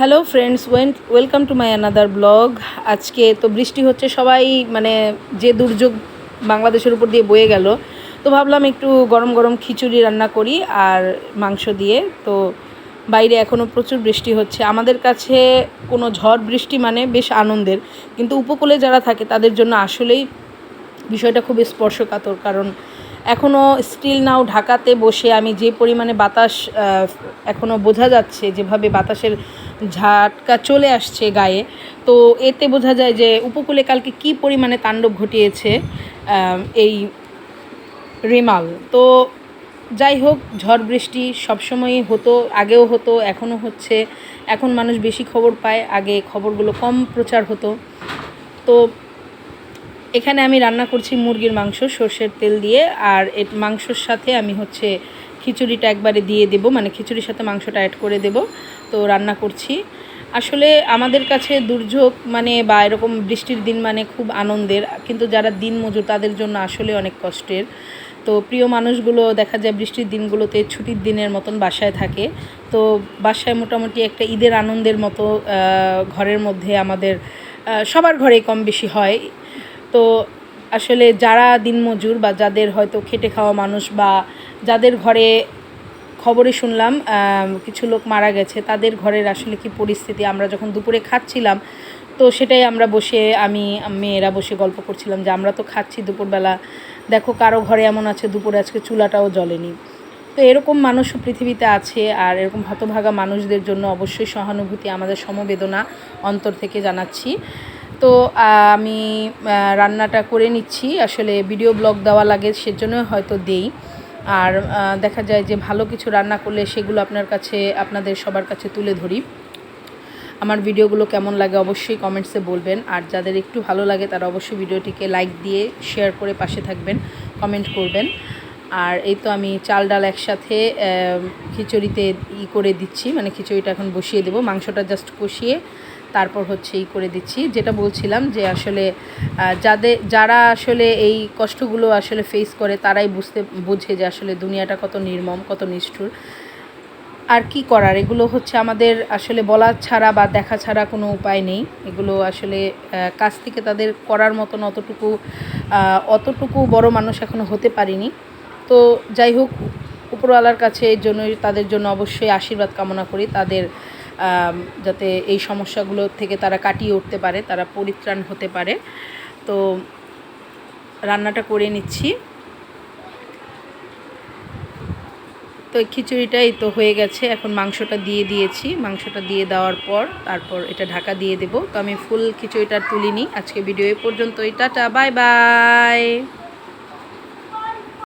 Hello friends when welcome to my another blog. আজকে তো বৃষ্টি হচ্ছে, সবাই মানে যে দুর্যোগ বাংলাদেশের উপর দিয়ে বয়ে গেল, তো ভাবলাম একটু গরম গরম খিচুড়ি রান্না করি আর মাংস দিয়ে। তো বাইরে এখনও প্রচুর বৃষ্টি হচ্ছে। আমাদের কাছে কোনো ঝড় বৃষ্টি মানে বেশ আনন্দের, কিন্তু উপকূলে যারা থাকে তাদের জন্য আসলেই বিষয়টা খুব স্পর্শকাতর, কারণ এখনও স্টিল নাও ঢাকাতে বসে আমি যে পরিমাণে বাতাস এখনও বোঝা যাচ্ছে, যেভাবে বাতাসের ঝাটকা চলে আসছে গায়ে, তো এতে বোঝা যায় যে উপকূলে কালকে কি পরিমাণে তাণ্ডব ঘটিয়েছে এই রেমাল। তো যাই হোক, ঝড় বৃষ্টি সবসময়ই হতো, আগেও হতো, এখনও হচ্ছে। এখন মানুষ বেশি খবর পায়, আগে খবরগুলো কম প্রচার হতো। তো এখানে আমি রান্না করছি মুরগির মাংস, সর্ষের তেল দিয়ে, আর এ মাংসর সাথে আমি হচ্ছে খিচুড়িটা একবারে দিয়ে দেব মানে খিচুড়ির সাথে মাংসটা অ্যাড করে দেব। তো রান্না করছি। আসলে আমাদের কাছে দুর্যোগ মানে বা এরকম বৃষ্টির দিন মানে খুব আনন্দের, কিন্তু যারা দিন মজুর তাদের জন্য আসলে অনেক কষ্টের। তো প্রিয় মানুষগুলো দেখা যায় বৃষ্টির দিনগুলোতে ছুটির দিনের মতন বাসায় থাকে। তো বাসায় মোটামুটি একটা ঈদের আনন্দের মতো ঘরের মধ্যে আমাদের সবার ঘরে কম বেশি হয়। তো আসলে যারা দিনমজুর বা যাদের হয়তো খেটে খাওয়া মানুষ বা যাদের ঘরে খবরে শুনলাম কিছু লোক মারা গেছে, তাদের ঘরের আসলে কি পরিস্থিতি? আমরা যখন দুপুরে খাচ্ছিলাম, তো সেটাই আমরা বসে, আমি, মেয়েরা বসে গল্প করছিলাম যে আমরা তো খাচ্ছি দুপুরবেলা। দেখো কারও ঘরে এমন আছে, দুপুরে আজকে চুলাটাও জ্বলেনি। তো এরকম মানুষও পৃথিবীতে আছে, আর এরকম হতভাগা মানুষদের জন্য অবশ্যই সহানুভূতি আমাদের সমবেদনা অন্তর থেকে জানাচ্ছি। তো আমি রান্নাটা করে নিচ্ছি। আসলে ভিডিও ব্লগ দেওয়া লাগে, সেজন্য হয়তো দেই। আর দেখা যায় যে ভালো কিছু রান্না করলে সেগুলো আপনার কাছে, আপনাদের সবার কাছে তুলে ধরি। আমার ভিডিওগুলো কেমন লাগে অবশ্যই কমেন্টসে বলবেন। আর যাদের একটু ভালো লাগে, তারা অবশ্যই ভিডিওটিকে লাইক দিয়ে শেয়ার করে পাশে থাকবেন কমেন্ট করবেন। আর এই তো আমি চাল ডাল একসাথে খিচুড়িতে ই করে দিচ্ছি। মানে খিচুড়িটা এখন বসিয়ে দেবো। মাংসটা জাস্ট কষিয়ে তারপর হচ্ছে ই করে দিচ্ছি। যেটা বলছিলাম যে আসলে যাদের যারা আসলে এই কষ্টগুলো আসলে ফেস করে, তারাই বুঝতে, বোঝে যে আসলে দুনিয়াটা কত নির্মম, কত নিষ্ঠুর। আর কি করার? এগুলো হচ্ছে আমাদের আসলে বলা ছাড়া বা দেখা ছাড়া কোনো উপায় নেই। এগুলো আসলে কাজ থেকে তাদের করার মতন অতটুকু অতটুকু বড় মানুষ এখনও হতে পারিনি। তো যাই হোক, উপরওয়ালার কাছে এই জন্যই, তাদের জন্য অবশ্যই আশীর্বাদ কামনা করি। তাদের যাতে এই সমস্যাগুলো থেকে তারা কাটিয়ে উঠতে পারে, তারা পরিত্রাণ হতে পারে। তো রান্নাটা করে নিচ্ছি। তো খিচুড়িটাই তো হয়ে গেছে, এখন মাংসটা দিয়ে দিয়েছি। মাংসটা দিয়ে দেওয়ার পর তারপর এটা ঢাকা দিয়ে দেবো। তো আমি ফুল খিচুড়িটা তুলিনি। আজকে ভিডিও এ পর্যন্তই। Tata, bye bye.